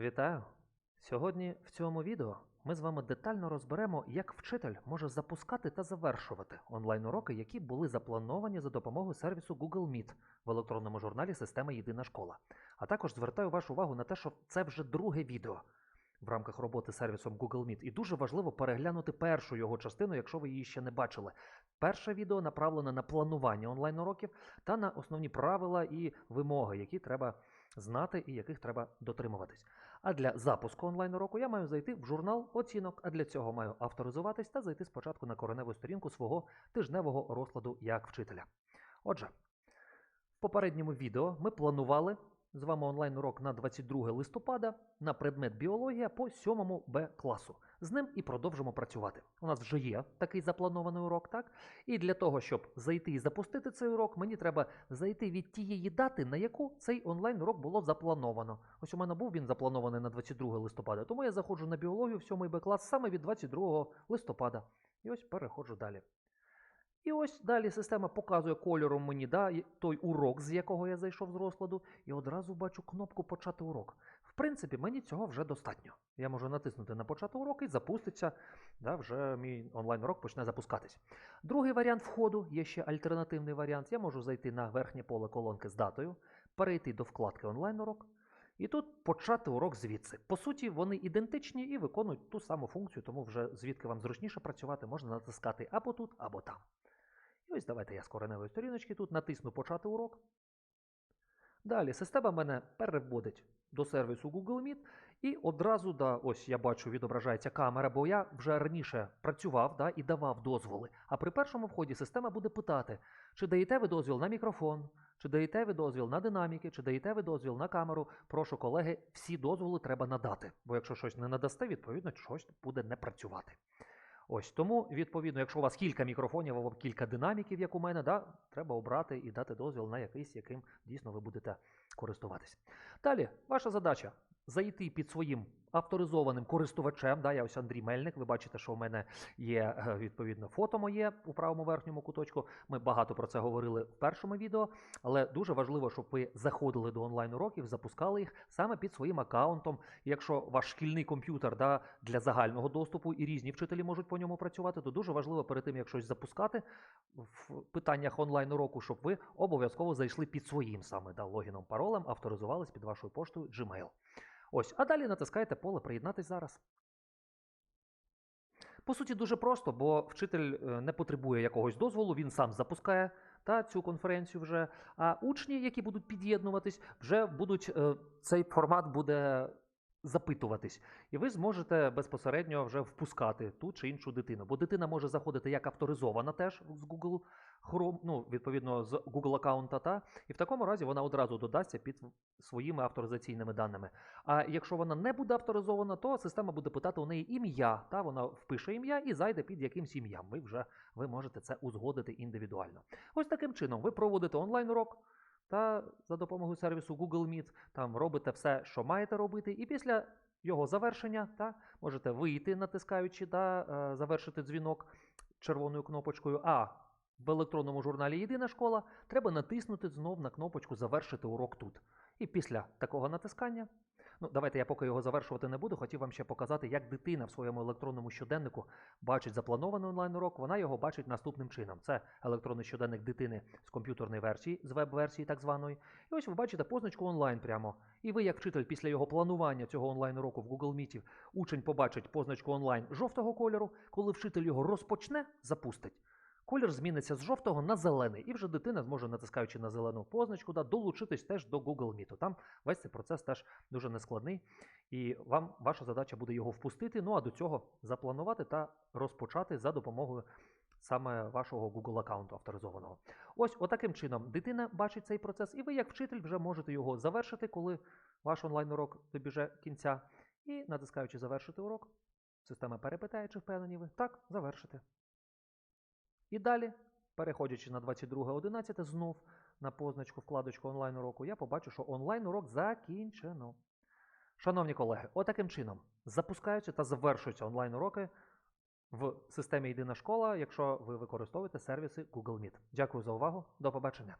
Вітаю! Сьогодні в цьому відео ми з вами детально розберемо, як вчитель може запускати та завершувати онлайн-уроки, які були заплановані за допомогою сервісу Google Meet в електронному журналі Система Єдина школа. А також звертаю вашу увагу на те, що це вже друге відео в рамках роботи сервісом Google Meet. І дуже важливо переглянути першу його частину, якщо ви її ще не бачили. Перше відео направлене на планування онлайн-уроків та на основні правила і вимоги, які треба знати і яких треба дотримуватись. А для запуску онлайн-уроку я маю зайти в журнал оцінок, а для цього маю авторизуватись та зайти спочатку на кореневу сторінку свого тижневого розкладу як вчителя. Отже, в попередньому відео ми планували з вами онлайн-урок на 22 листопада на предмет біологія по 7 Б класу. З ним і продовжимо працювати. У нас вже є такий запланований урок, так? І для того, щоб зайти і запустити цей урок, мені треба зайти від тієї дати, на яку цей онлайн-урок було заплановано. Ось у мене був він запланований на 22 листопада, тому я заходжу на біологію в 7 Б клас саме від 22 листопада. І ось переходжу далі. І ось далі система показує кольором мені да, той урок, з якого я зайшов з розкладу, і одразу бачу кнопку Почати урок. В принципі, мені цього вже достатньо. Я можу натиснути на почати урок і запуститься, да, вже мій онлайн-урок почне запускатись. Другий варіант входу, є ще альтернативний варіант. Я можу зайти на верхнє поле колонки з датою, перейти до вкладки онлайн-урок. І тут почати урок звідси. По суті, вони ідентичні і виконують ту саму функцію, тому вже звідки вам зручніше працювати, можна натискати або тут, або там. І ось давайте я з кореневої сторіночки тут натисну почати урок. Далі система мене переводить до сервісу Google Meet, і одразу, да, ось я бачу, відображається камера, бо я вже раніше працював да, і давав дозволи. А при першому вході система буде питати, чи даєте ви дозвіл на мікрофон, чи даєте ви дозвіл на динаміки, чи даєте ви дозвіл на камеру. Прошу, колеги, всі дозволи треба надати. Бо якщо щось не надасте, відповідно, щось буде не працювати. Ось тому, відповідно, якщо у вас кілька мікрофонів або кілька динаміків, як у мене, да, треба обрати і дати дозвіл на якийсь, яким дійсно ви будете користуватись. Далі, ваша задача зайти під своїм авторизованим користувачем. Да, я ось Андрій Мельник. Ви бачите, що у мене є е, відповідно фото моє у правому верхньому куточку. Ми багато про це говорили в першому відео, але дуже важливо, щоб ви заходили до онлайн уроків, запускали їх саме під своїм аккаунтом. Якщо ваш шкільний комп'ютер да, для загального доступу і різні вчителі можуть по ньому працювати, то дуже важливо перед тим, як щось запускати в питаннях онлайн уроку, щоб ви обов'язково зайшли під своїм саме да, логіном, паролем, авторизувались під вашою поштою Gmail. Ось, а далі натискаєте поле Приєднатись зараз. По суті, дуже просто, бо вчитель е, не потребує якогось дозволу, він сам запускає та, цю конференцію вже. А учні, які будуть під'єднуватись, вже будуть е, цей формат буде запитуватись. І ви зможете безпосередньо вже впускати ту чи іншу дитину. Бо дитина може заходити як авторизована теж з Google Chrome, ну, відповідно, з Google аккаунта, та, і в такому разі вона одразу додасться під своїми авторизаційними даними. А якщо вона не буде авторизована, то система буде питати у неї ім'я, та вона впише ім'я і зайде під якимсь ім'ям. Ви вже ви можете це узгодити індивідуально. Ось таким чином ви проводите онлайн-урок та за допомогою сервісу Google Meet там робите все, що маєте робити, і після його завершення та, можете вийти, натискаючи та е, завершити дзвінок червоною кнопочкою. А в електронному журналі Єдина школа треба натиснути знов на кнопочку Завершити урок тут. І після такого натискання, ну давайте я поки його завершувати не буду, хотів вам ще показати, як дитина в своєму електронному щоденнику бачить запланований онлайн-урок, вона його бачить наступним чином. Це електронний щоденник дитини з комп'ютерної версії, з веб-версії так званої. І ось ви бачите позначку онлайн прямо. І ви, як вчитель, після його планування цього онлайн-уроку в Google Meet, учень побачить позначку онлайн жовтого кольору, коли вчитель його розпочне, запустить. Колір зміниться з жовтого на зелений, і вже дитина зможе, натискаючи на зелену позначку, да, долучитись теж до Google Meet. Там весь цей процес теж дуже нескладний, і вам ваша задача буде його впустити. Ну а до цього запланувати та розпочати за допомогою саме вашого Google аккаунту авторизованого. Ось отаким чином дитина бачить цей процес, і ви, як вчитель, вже можете його завершити, коли ваш онлайн-урок добіже кінця. І натискаючи завершити урок, система перепитає, чи впевнені ви. Так, завершити. І далі, переходячи на 22.11 знов на позначку вкладочку онлайн-уроку, я побачу, що онлайн-урок закінчено. Шановні колеги, отаким чином запускаються та завершуються онлайн-уроки в системі Єдина школа, якщо ви використовуєте сервіси Google Meet. Дякую за увагу. До побачення.